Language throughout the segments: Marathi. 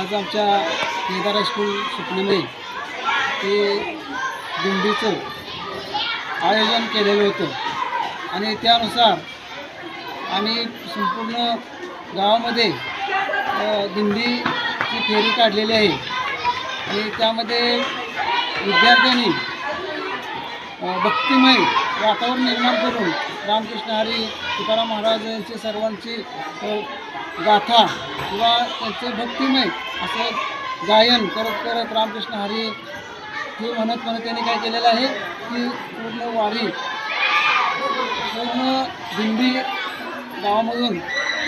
आज आमच्या केदार हायस्कूल सुपणेमध्ये ते दिंडीचं आयोजन केलेलं होतं. आणि त्यानुसार आम्ही संपूर्ण गावामध्ये दिंडीची फेरी काढलेली आहे. आणि त्यामध्ये विद्यार्थ्यांनी भक्तिमय वातावरण निर्माण करून रामकृष्ण हरी तुकाराम महाराज यांची सर्वांची गाथा किंवा त्यांचे भक्तिमय असं गायन करत करत रामकृष्ण हरी हे म्हणत म्हणत त्यांनी काय केलेलं आहे की पूर्ण वारी पूर्ण दिंडी गावामधून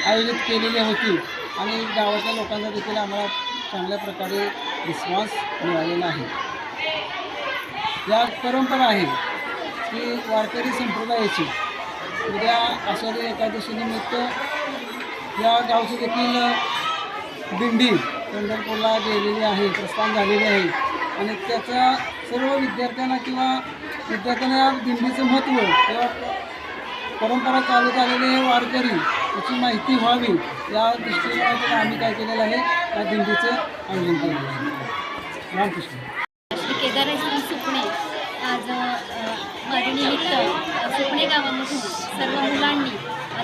आयोजित केलेली होती. आणि गावाच्या लोकांचा देखील आम्हाला चांगल्या प्रकारे विश्वास मिळालेला आहे. या परंपरा आहे की वारकरी संप्रदायाची उद्या आषाढी एकादशीनिमित्त या गावची देखील दिंडी पंढरपूरला गेलेली आहे प्रस्थान झालेली आहे. आणि त्याचा सर्व विद्यार्थ्यांना किंवा विद्यार्थ्यांना या दिंडीचं महत्त्व किंवा परंपरा चालू झालेले हे वारकरी याची माहिती व्हावी. या दृष्टीने आम्ही काय केलेलं आहे या दिंडीचं आयोजन केलेलं आहे. रामकृष्ण. श्री केदार सुपणे. आज माझ्यानिमित्त सुपणे गावामधून सर्व मुलांनी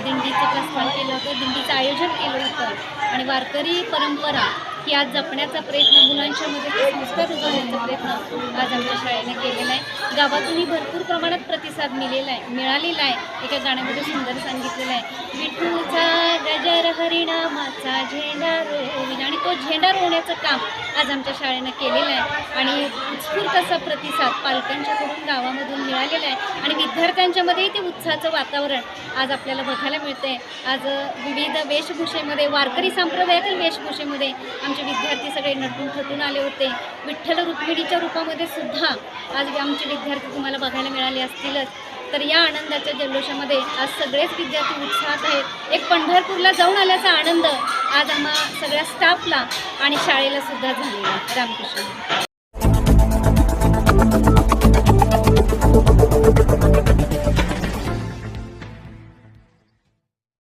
दिंडीचं प्रस्थान केलं होतं दिंडीचं आयोजन केलं होतं. आणि वारकरी परंपरा ही आज जपण्याचा प्रयत्न मुलांच्यामध्ये ते संस्कार रुजवण्याचा प्रयत्न आज आमच्या शाळेने केलेला आहे. गावातूनही भरपूर प्रमाणात प्रतिसाद मिळेला आहे मिळालेला आहे. एका गाण्यामध्ये सुंदर सांगितलेलं आहे. विठूचा गजर हरिणाम झेंडा रोविला आणि तो झेंडा रोवण्याचं काम आज आमच्या शाळेनं केलेलं आहे. आणि उत्स्फूर्त असा प्रतिसाद पालकांच्याकडून गावामधून मिळालेला आहे. आणि विद्यार्थ्यांच्यामध्येही ते उत्साहाचं वातावरण आज आपल्याला बघायला मिळतं आहे आज विविध वेशभूषेमध्ये वारकरी संप्रदायातील वेशभूषेमध्ये आमचे विद्यार्थी सगळे नटून थटून आले होते. विठ्ठल रुक्मिणीच्या रूपामध्ये सुद्धा आज आमचे विद्यार्थी तुम्हाला बघायला मिळाले असतीलच. तर या आनंदाच्या जल्लोषामध्ये आज सगळेच विद्यार्थी उत्साहात आहेत. एक पंढरपूरला जाऊन आल्याचा आनंद आज आम्हा सगळ्या स्टाफला आणि शाळेला सुद्धा झालेला रामकृष्ण.